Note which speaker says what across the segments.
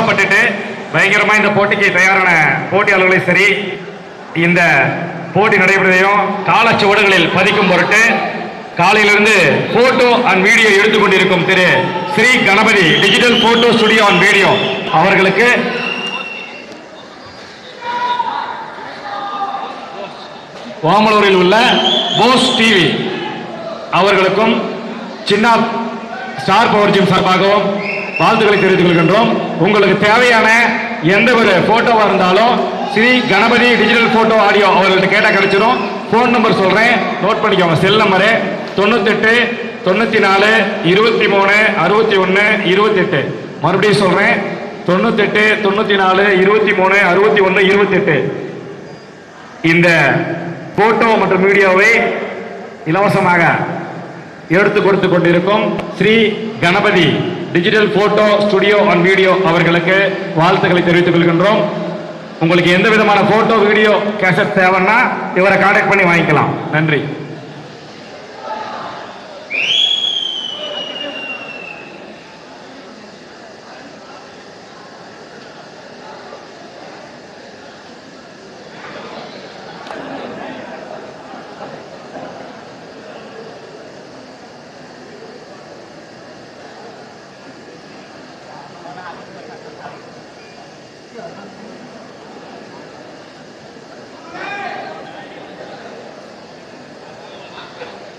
Speaker 1: கஷ்டப்பட்டுட்டு பயங்கரமா இந்த போட்டிக்கு தயாரான போட்டியாளர்களையும் சரி இந்த போட்டி நடைபெறுவதையும் காலச்சுவடுகளில் பதிக்கும் பொருட்டு காலையிலிருந்து photo and video எடுத்துக்கொண்டிருக்கும் Thiru Sri Ganapathi digital photo studio and video அவர்களுக்கு ஓமலூரில் உள்ள போஸ் டிவி அவர்களுக்கும் சின்ன ஸ்டார் பவர் ஜிம் சார்பாகவும் வாழ்த்துக்களை தெரிவித்துக் கொள்கின்றோம். உங்களுக்கு தேவையான எந்த ஒரு போட்டோவா இருந்தாலும் Sri Ganapathi digital photo audio அவர்கள்ட்ட கேட்டால் கிடைச்சிடும் ஃபோன் நம்பர் சொல்றேன். நோட் பண்ணிக்கோங்க. செல் நம்பரு தொண்ணூத்தெட்டு தொண்ணூற்றி நாலு இருபத்தி மூணு அறுபத்தி ஒன்று இருபத்தெட்டு. மறுபடியும் சொல்கிறேன் தொண்ணூத்தெட்டு தொண்ணூற்றி நாலு இருபத்தி மூணு அறுபத்தி ஒன்று இருபத்தெட்டு. இந்த போட்டோ மற்றும் வீடியோவை இலவசமாக எடுத்து கொடுத்து கொண்டிருக்கும் Sri Ganapathi digital photo studio and video அவர்களுக்கு வாழ்த்துக்களை தெரிவித்துக் கொள்கின்றோம். உங்களுக்கு எந்த விதமான போட்டோ வீடியோ கேசட் தேவைன்னா இவரை கான்டாக்ட் பண்ணி வாங்கிக்கலாம். நன்றி.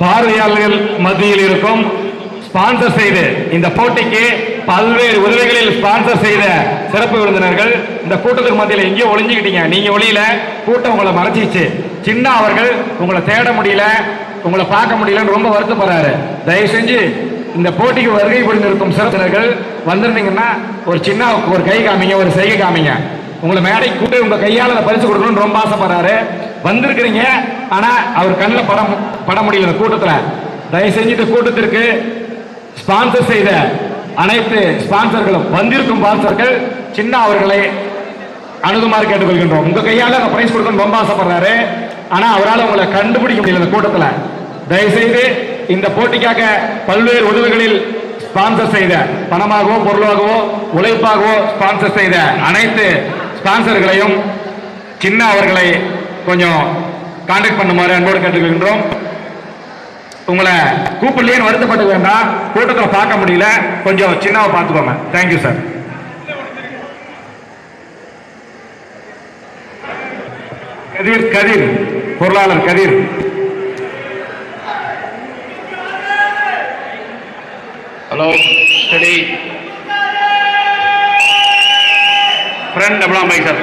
Speaker 1: பார்வையாளர்கள் மத்தியில் இருக்கும் ஸ்பான்சர் செய்து இந்த போட்டிக்கு பல்வேறு உதவிகளில் ஸ்பான்சர் செய்த சிறப்பு விருந்தினர்கள். இந்த கூட்டத்துக்கு மத்தியில் எங்கேயோ ஒளிஞ்சுக்கிட்டீங்க. நீங்க ஒளியில கூட்டம் உங்களை மறைச்சிச்சு சின்ன அவர்கள் உங்களை தேட முடியல உங்களை பார்க்க முடியலன்னு ரொம்ப வருத்தப்படுறாரு. தயவு செஞ்சு இந்த போட்டிக்கு வருகை புரிந்திருக்கும் சிறப்பினர்கள் வந்திருந்தீங்கன்னா ஒரு சின்ன ஒரு கை காமிங்க ஒரு செய்கை காமிங்க. உங்களை மேடை கூட்டு உங்க கையால அதை பரிசு கொடுக்கணும்னு ரொம்ப ஆசைப்படுறாரு. வந்திருக்கிறீங்க ஆனா அவர் கண்ணில் பட மு- பட முடியல இந்த தயவு செஞ்சு இந்த கூட்டத்திற்கு ஸ்பான்சர் செய்த அனைத்து ஸ்பான்சர்களும் வந்திருக்கும் ஸ்பான்சர்கள் சின்ன அவர்களை அணுகுமாறு கேட்டுக்கொள்கின்றோம். உங்க கையால அந்த பிரைஸ் கொடுக்கணும்னு ரொம்ப ஆசைப்படுறாரு. ஆனா அவரால் உங்களை கண்டுபிடிக்க முடியல இந்த கூட்டத்தில். தயவு செய்து இந்த போட்டிக்காக பல்வேறு உதவிகளில் ஸ்பான்சர் செய்த பணமாகவோ பொருளாகவோ உழைப்பாகவோ ஸ்பான்சர் செய்த அனைத்து ஸ்பான்சர்களையும் சின்ன அவர்களை கொஞ்சம் கான்டாக்ட் பண்ணுமாறு அன்போடு கேட்டுக்கொள்கின்றோம். உங்களை கூப்பிடலேன்னு வருத்தப்பட்டு வேண்டாம். கூட்டத்தில் பார்க்க முடியல. கொஞ்சம் சின்னாவை பார்த்துக்கோங்க. Thank you sir Kathir Kathir. பொருளாளர் கதிர்.
Speaker 2: ब्लॉक स्टडी फ्रेंड अपना भाई sir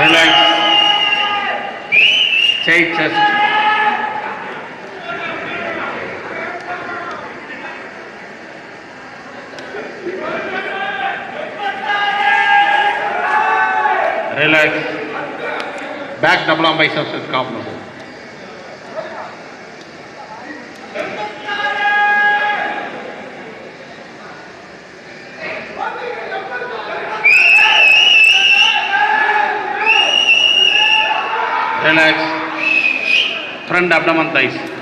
Speaker 2: relax relax Back double arm biceps with calm muscle. Relax. Front abdomen thighs.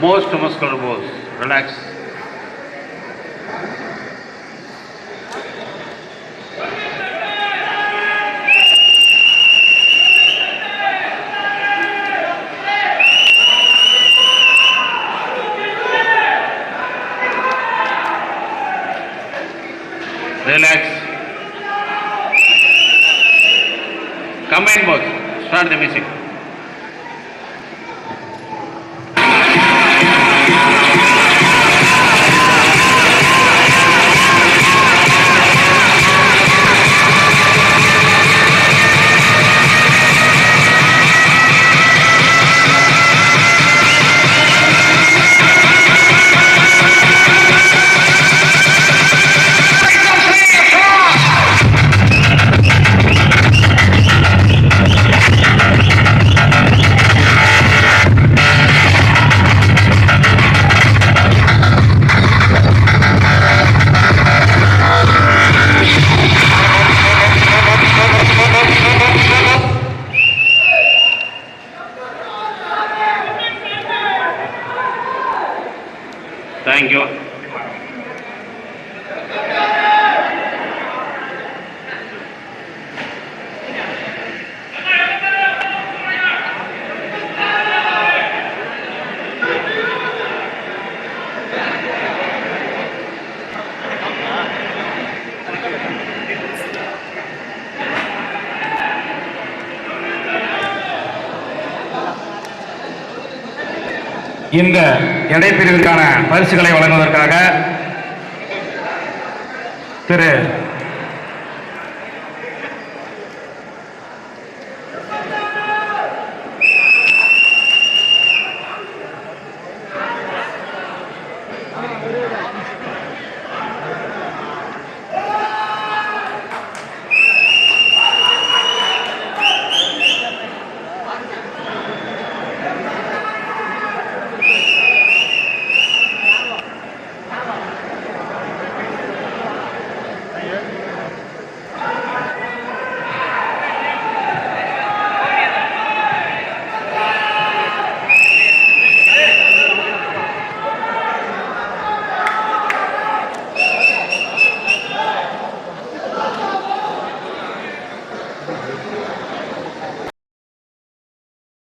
Speaker 2: Most muscular pose. Relax. Relax. Combine both. Start the music. Thank
Speaker 1: you. இந்த எடைப்பிரிவிற்கான பரிசுகளை வழங்குவதற்காக திரு